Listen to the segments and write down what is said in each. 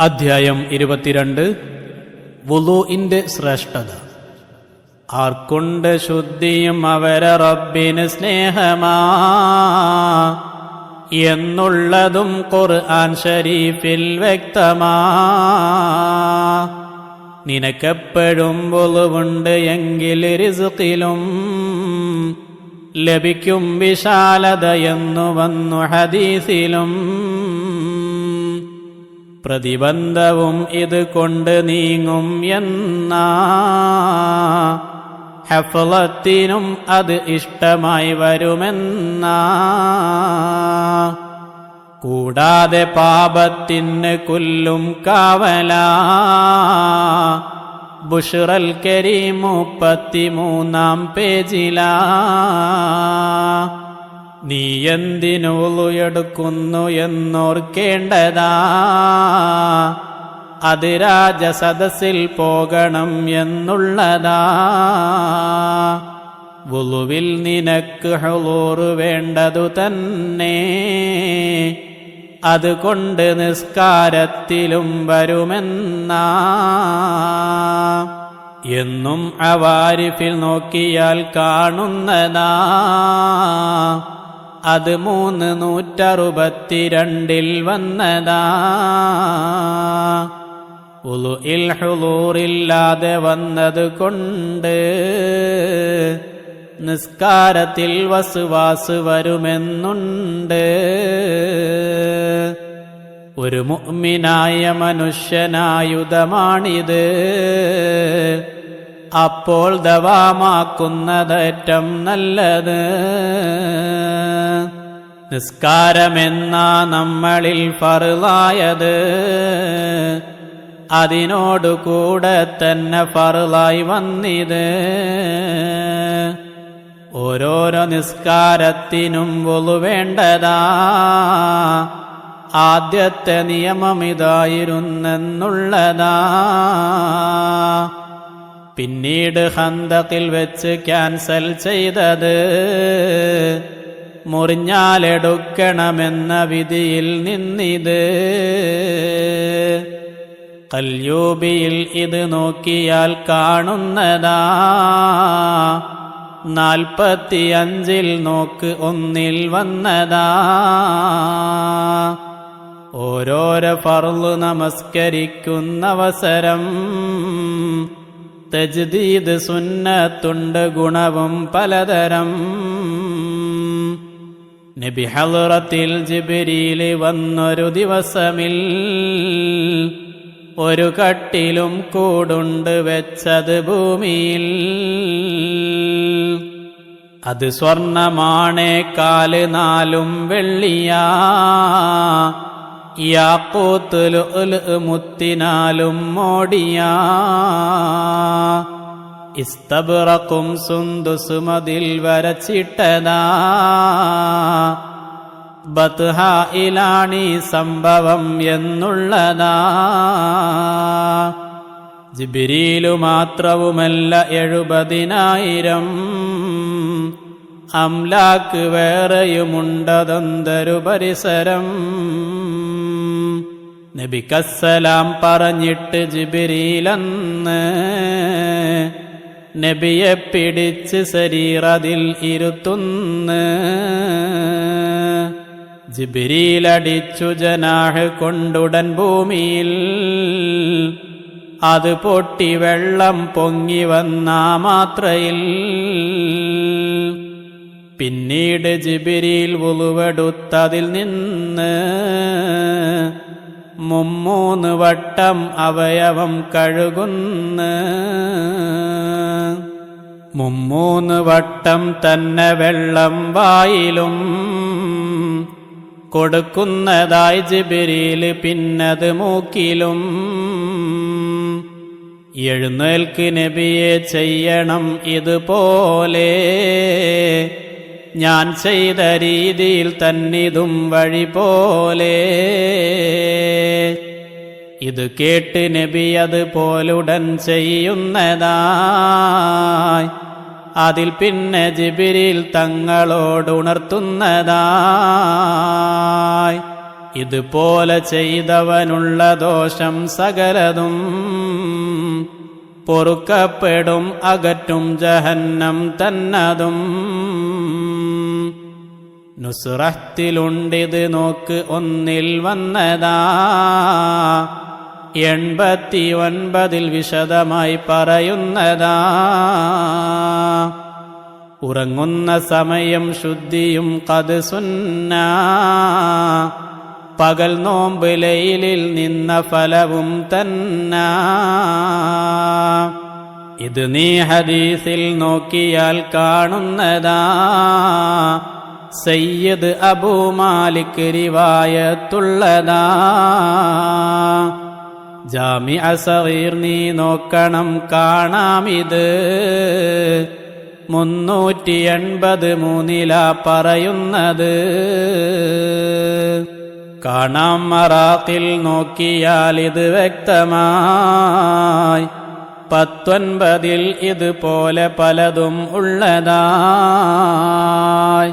അധ്യായം ഇരുപത്തിരണ്ട്. വുളുഇന്റെ ശ്രേഷ്ഠത. ആർക്കുണ്ട് ശുദ്ധിയും അവരെ റബ്ബിന് സ്നേഹമാ എന്നുള്ളതും ഖുർആൻ ഷരീഫിൽ വ്യക്തമാ. നിനക്കെപ്പോഴും വുളുവുണ്ട് എങ്കിൽ റിസുക്കിലും ലഭിക്കും വിശാലതയെന്നു വന്നു ഹദീസിലും. പ്രതിബന്ധവും ഇത് കൊണ്ട് നീങ്ങും എന്ന. ഹഫലത്തിനും അത് ഇഷ്ടമായി വരുമെന്ന. കൂടാതെ പാപത്തിന് കൊല്ലും കാവല. ബുഷറൽ കരീം മുപ്പത്തിമൂന്നാം പേജിലാ. നീ എന്തിനുളുയെടുക്കുന്നു എന്നോർക്കേണ്ടതാ? അത് രാജസദസ്സിൽ പോകണം എന്നുള്ളതാ. വുളുവിൽ നിനക്ക് ഹുളൂറ് വേണ്ടതു തന്നെ. അതുകൊണ്ട് നിസ്കാരത്തിലും വരുമെന്നാ. എന്നും അവാരിഫിൽ നോക്കിയാൽ കാണുന്നതാ. അത് മൂന്ന് നൂറ്ററുപത്തിരണ്ടിൽ വന്നതാ. ഉലു ഇൽ ഹുളൂറില്ലാതെ വന്നത് കൊണ്ട് നിസ്കാരത്തിൽ വസുവാസ് വരുമെന്നുണ്ട്. ഒരു മുഅ്മിനായ മനുഷ്യനായുധമാണിത്. അപ്പോൾ ദവാമാക്കുന്നതറ്റം നല്ലത്. നിസ്കാരമെന്ന നമ്മളിൽ ഫറുലായത് അതിനോടു കൂടെ തന്നെ ഫറുലായി വന്നിത്. ഓരോരോ നിസ്കാരത്തിനും ഒളു വേണ്ടതാ. ആദ്യത്തെ നിയമം ഇതായിരുന്നെന്നുള്ളതാ. പിന്നീട് ഹന്തത്തിൽ വെച്ച് ക്യാൻസൽ ചെയ്തത്. മുറിഞ്ഞാലെടുക്കണമെന്ന വിധിയിൽ നിന്നിത്. കല്യൂബിയിൽ ഇത് നോക്കിയാൽ കാണുന്നതാ. നാൽപ്പത്തിയഞ്ചിൽ നോക്ക് ഒന്നിൽ വന്നതാ. ഓരോരോ ഫർൾ നമസ്കരിക്കുന്ന അവസരം തജ്ദീദ് സുന്നത്തുണ്ട് ഗുണവും പലതരം. നബി ഹലറത്തിൽ ജിബിരിയിൽ വന്നൊരു ദിവസമിൽ ഒരു കട്ടിലും കൂടുണ്ട് വെച്ചത് ഭൂമിയിൽ. അത് സ്വർണമാണേ കാൽ നാലും വെള്ളിയാ. യാക്കൂത്തുലു മുത്തിനാലും മോടിയാ. ഇസ്തബറക്കും സുന്ദുസുമതിൽ വരച്ചിട്ടതാ. ബത്ഹായിലാണീ സംഭവം എന്നുള്ളതാ. ജിബിരിയിലു മാത്രവുമല്ല എഴുപതിനായിരം. അംലാക്ക് വേറെയുമുണ്ടതൊന്തരു പരിസരം. നബിക്കസ്സലാം പറഞ്ഞിട്ട് ജിബിരിയിലന്ന് നബിയെ പിടിച്ച് ശരീരതിൽ ഇരുത്തുന്ന്. ജിബിരിയിലടിച്ചു ജനാഹ് കൊണ്ടുടൻ ഭൂമിയിൽ. അത് പൊട്ടി വെള്ളം പൊങ്ങി വന്ന മാത്രയിൽ. പിന്നീട് ജിബിരിയിൽ ഉളുവെടുത്തതിൽ നിന്ന് മുമ്മൂന്ന് വട്ടം അവയവം കഴുകുന്ന്. മുമ്മൂന്ന് വട്ടം തന്നെ വെള്ളം വായിലും കൊടുക്കുന്നതായി ജിബിരിയിൽ പിന്നത് മൂക്കിലും. എഴുന്നേൽക്ക് നബിയെ ചെയ്യണം ഇതുപോലെ. ഞാൻ ചെയ്ത രീതിയിൽ തന്നിതും വഴി പോലെ ഇത് കേട്ട് നബി അതുപോലുടൻ ചെയ്യുന്നതായി. അതിൽ പിന്നെ ജിബിരിൽ തങ്ങളോടുണർത്തുന്നതായി. ഇതുപോലെ ചെയ്തവനുള്ള ദോഷം സകലതും പൊറുക്കപ്പെടും അകറ്റും ജഹന്നം തന്നതും. നുസുറത്തിലുണ്ടിത് നോക്ക് ഒന്നിൽ വന്നതാ. എൺപത്തി ഒൻപതിൽ വിശദമായി പറയുന്നതാ. ഉറങ്ങുന്ന സമയം ശുദ്ധിയും കത് സുന്ന. പകൽ നോമ്പ് ലയിലിൽ നിന്ന ഫലവും തന്ന. ഇത് നീ ഹദീസിൽ നോക്കിയാൽ കാണുന്നതാ. സയ്യദ് അബൂ മാലിക് റിവായത്തുള്ളതാ. ജാമി അസീർ നീ നോക്കണം കാണാമിത്. മുന്നൂറ്റി എൺപത് മൂന്നില പറയുന്നത്. കാണാം മറാത്തിൽ നോക്കിയാൽ ഇത് വ്യക്തമായി. പത്തൊൻപതിൽ ഇതുപോലെ പലതും ഉള്ളതായി.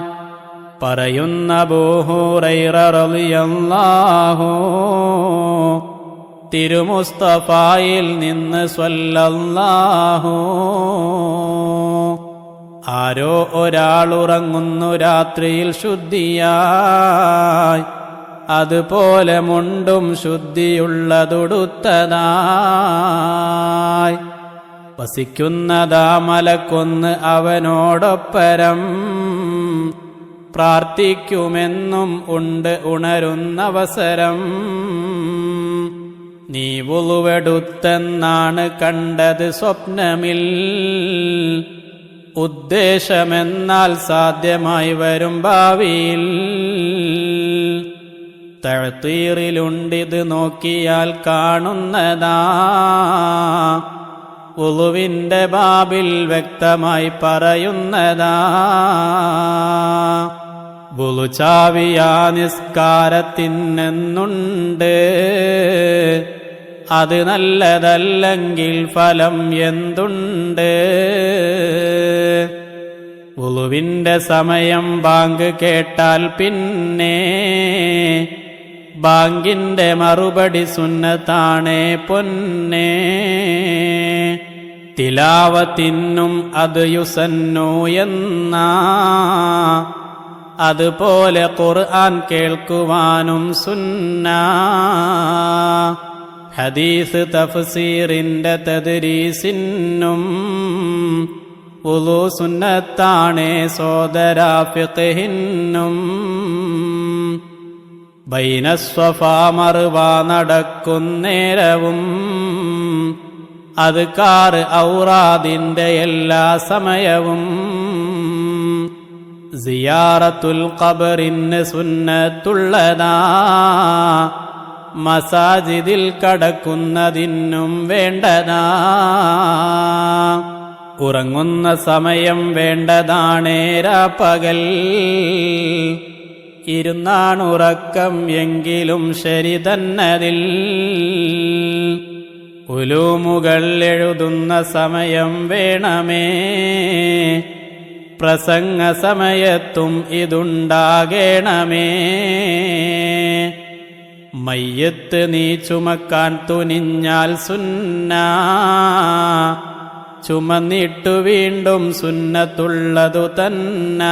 പറയുന്ന ബോഹൂറൈറിയല്ലാഹോ തിരുമുസ്തഫായിൽ നിന്ന് സ്വല്ലല്ലാഹു. ആരോ ഒരാളുറങ്ങുന്നു രാത്രിയിൽ ശുദ്ധിയായി. അതുപോലെ മുണ്ടും ശുദ്ധിയുള്ളതുടുത്തതായി. വസിക്കുന്നതാ മലക്കൊന്ന് അവനോടൊപ്പരം. പ്രാർത്ഥിക്കുമെന്നും ഉണ്ട് ഉണരുന്നവസരം. നീ ഉളുവെടുത്തെന്നാണ് കണ്ടത് സ്വപ്നമിൽ. ഉദ്ദേശമെന്നാൽ സാധ്യമായി വരും ഭാവിയിൽ. തഴത്തീറിലുണ്ടിത് നോക്കിയാൽ കാണുന്നതാ. ഉളുവിന്റെ ബാബിൽ വ്യക്തമായി പറയുന്നതാ. ബുളുചാവിയാ നിസ്കാരത്തിനെന്നുണ്ട്. അത് നല്ലതല്ലെങ്കിൽ ഫലം എന്തുണ്ട്? ഉളുവിന്റെ സമയം ബാങ്ക് കേട്ടാൽ പിന്നെ ബാങ്കിന്റെ മറുപടി സുന്നത്താണേ പൊന്നേ. തിന്നും അത് യുസന്നു എന്നാ. അതുപോലെ ഖുർആൻ കേൾക്കുവാനും സുന്ന. ഹദീസ് തഫ്സീറിന്റെ തദ്രീസിന്നും ഉലു സുന്നത്താണേ സോദരാ ഫിഖ്ഹിന്നും. ബൈനസ്വഫാമറുവ നടക്കുന്നേരവും അത് കാറ് ഔറാദിന്റെ എല്ലാ സമയവും. സിയാറത്തുൽ ഖബറിന് സുന്നത്തുള്ളതാ. മസാജിദിൽ കടക്കുന്നതിനും വേണ്ടതാ. ഉറങ്ങുന്ന സമയം വേണ്ടതാണേരാ പകൽ. ഇരുന്നാണുറക്കം എങ്കിലും ശരി തന്നതിൽ. ഉലൂമുകൾ എഴുതുന്ന സമയം വേണമേ. പ്രസംഗ സമയത്തും ഇതുണ്ടാകേണമേ. മയ്യത്ത് നീ ചുമക്കാൻ തുനിഞ്ഞാൽ സുന്ന. ചുമന്നിട്ടു വീണ്ടും സുന്നത്തുള്ളതു തന്ന.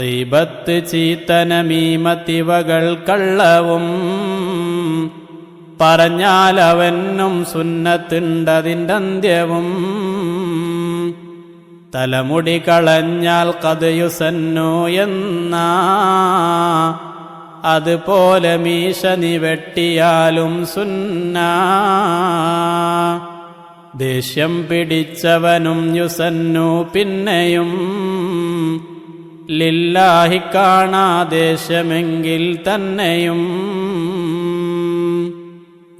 റീബത്ത് ചീത്തനമീമത്തിവകൾ കള്ളവും പറഞ്ഞാൽ അവനും സുന്നത്തുണ്ടതിന്റെ അന്ത്യവും തലമുടി കളഞ്ഞാൽ കഥയുസന്നു എന്നാ. അതുപോലെ മീശ നിവെട്ടിയാലും സുന്ന. ദേഷ്യം പിടിച്ചവനും യുസന്നു പിന്നെയും. ലില്ലാഹി കാണാ ദേഷ്യമെങ്കിൽ തന്നെയും.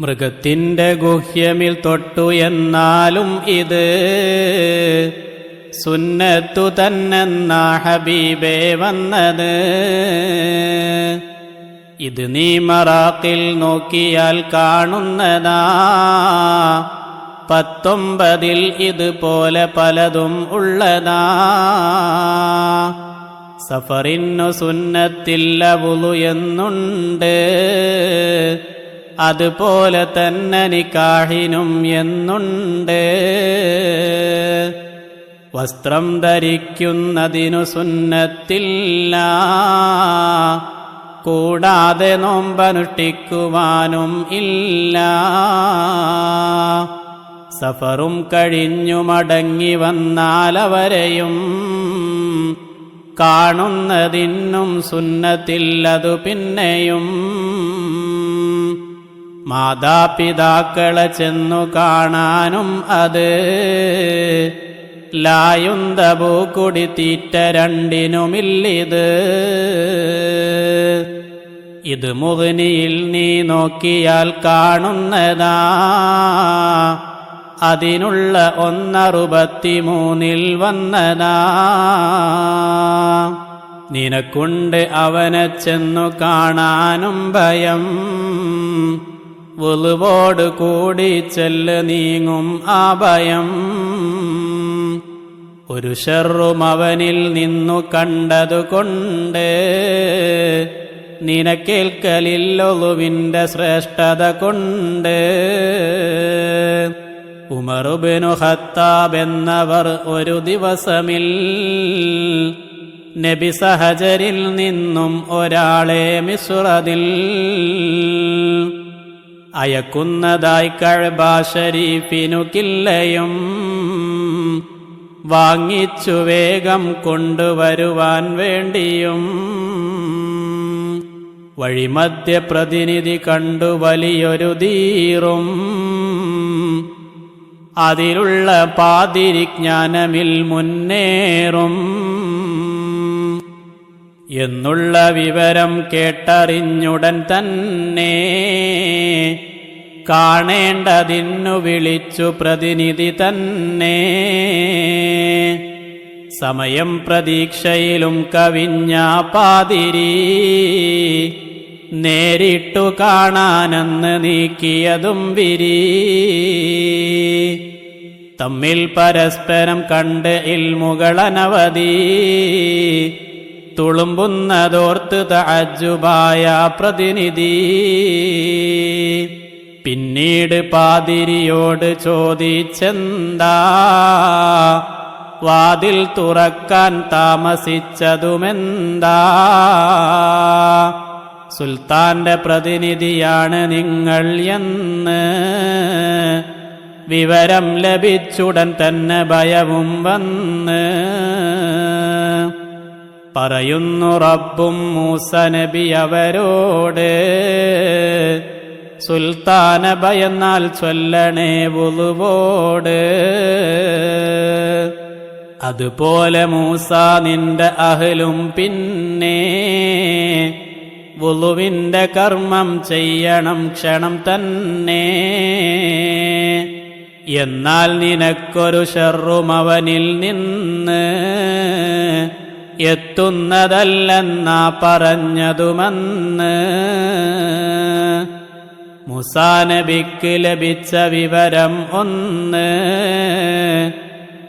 മൃഗത്തിന്റെ ഗുഹ്യമിൽ തൊട്ടു എന്നാലും ഇത് സുന്നത്തു തന്നെന്നാ ഹബീബേ വന്നത്. ഇത് നീ മറാക്കിൽ നോക്കിയാൽ കാണുന്നതാ. പത്തൊമ്പതിൽ ഇതുപോലെ പലതും ഉള്ളതാ. സഫറിന്നു സുന്നത്തില്ല വുളു എന്നുണ്ട്. അതുപോലെ തന്നെ നിക്കാഹിനും എന്നുണ്ട്. വസ്ത്രം ധരിക്കുന്നതിനു സുന്നത്തില്ല. കൂടാതെ നോമ്പനുഷ്ഠിക്കുവാനും ഇല്ല. സഫറും കഴിഞ്ഞു മടങ്ങി വന്നാലവരെയും കാണുന്നതിനും സുന്നത്തില്ലതു പിന്നെയും. മാതാപിതാക്കളെ ചെന്നു കാണാനും അത് ലായുന്തബു കുടി തീറ്റ രണ്ടിനുമില്ലിത്. ഇത് മുഗ്നിയിൽ നീ നോക്കിയാൽ കാണുന്നതാ. അതിനുള്ള ഒന്നറുപത്തിമൂന്നിൽ വന്നതാ. നിനക്കുണ്ട് അവനെ ചെന്നു കാണാനും ഭയം. വുളുവോട് കൂടി ചെല്ല് നീങ്ങും ആ ഭയം. ഒരു ഷെറും അവനിൽ നിന്നു കണ്ടതുകൊണ്ട് നിനക്കേൽക്കലില്ലൊളുവിന്റെ ശ്രേഷ്ഠത കൊണ്ട്. ഉമറുബിനു ഹത്താബ് എന്നവർ ഒരു ദിവസമിൽ നബി സഹജരിൽ നിന്നും ഒരാളെ മിസുറതിൽ അയക്കുന്നതായി കഴബ ഷരീഫിനു കില്ലയും വാങ്ങിച്ചു വേഗം കൊണ്ടുവരുവാൻ വേണ്ടിയും വഴിമധ്യ പ്രതിനിധി കണ്ടു വലിയൊരു ധീറും അതിലുള്ള പാതിരിജ്ഞാനമിൽ മുന്നേറും. എന്നുള്ള വിവരം കേട്ടറിഞ്ഞുടൻ തന്നെ കാണേണ്ടതിന്നു വിളിച്ചു പ്രതിനിധി തന്നെ. സമയം പ്രതീക്ഷയിലും കവിഞ്ഞ പാതിരി നേരിട്ടു കാണാനെന്ന് നീക്കിയതും വിരി. തമ്മിൽ പരസ്പരം കണ്ട് ഇൽമുകളനവധി. തുളുമ്പുന്നതോർത്ത് തഅജുബായ പ്രതിനിധി. പിന്നീട് പാതിരിയോട് ചോദിച്ചെന്താ? വാതിൽ തുറക്കാൻ താമസിച്ചതുമെന്താ? സുൽത്താന്റെ പ്രതിനിധിയാണ് നിങ്ങൾ എന്ന് വിവരം ലഭിച്ചുടൻ തന്നെ ഭയവും വന്ന് പറയുന്നു റബ്ബും മൂസ നബി അവരോട് സുൽത്താന ഭയന്നാൽ ചൊല്ലണേ വുളുവോട് അതുപോലെ മൂസ നിന്റെ അഹലും പിന്നെ വുളുവിന്റെ കർമ്മം ചെയ്യണം ക്ഷണം തന്നെ. എന്നാൽ നിനക്കൊരു ഷെറും അവനിൽ നിന്ന് എത്തുന്നതല്ലെന്നാ പറഞ്ഞതുമെന്ന്. മുസാനബിക്ക് ലഭിച്ച വിവരം ഒന്ന്.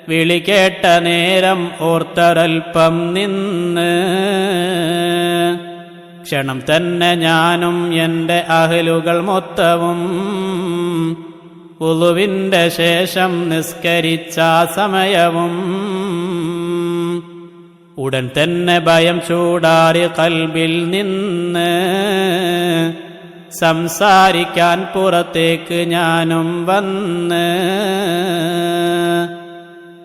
വിളി കേട്ട നേരം ഓർത്തരൽപ്പം നിന്ന്. ക്ഷണം തന്നെ ഞാനും എന്റെ അഹലുകൾ മൊത്തവും. ഉളുവിന്റെ ശേഷം നിസ്കരിച്ച സമയവും. ഉടൻ തന്നെ ഭയം ചൂടാറി കൽബിൽ നിന്ന് സംസാരിക്കാൻ പുറത്തേക്ക് ഞാനും വന്ന്.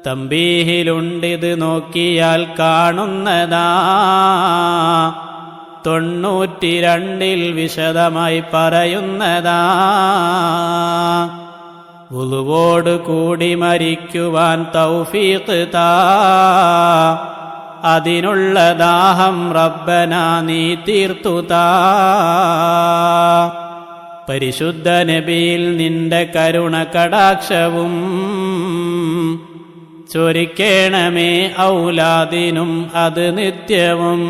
തമ്പീഹിലുണ്ടിത് നോക്കിയാൽ കാണുന്നതാ. തൊണ്ണൂറ്റിരണ്ടിൽ വിശദമായി പറയുന്നതാ. ഉളുവോട് കൂടി മരിക്കുവാൻ തൗഫീഖ് താ. അതിനുള്ള ദാഹം റബ്ബന നീ തീർത്തുതാ പരിശുദ്ധ നബിയിൽ നിന്റെ കരുണ കടാക്ഷവും ചൊരിക്കേണമേ ഔലാദിനും അത് നിത്യവും.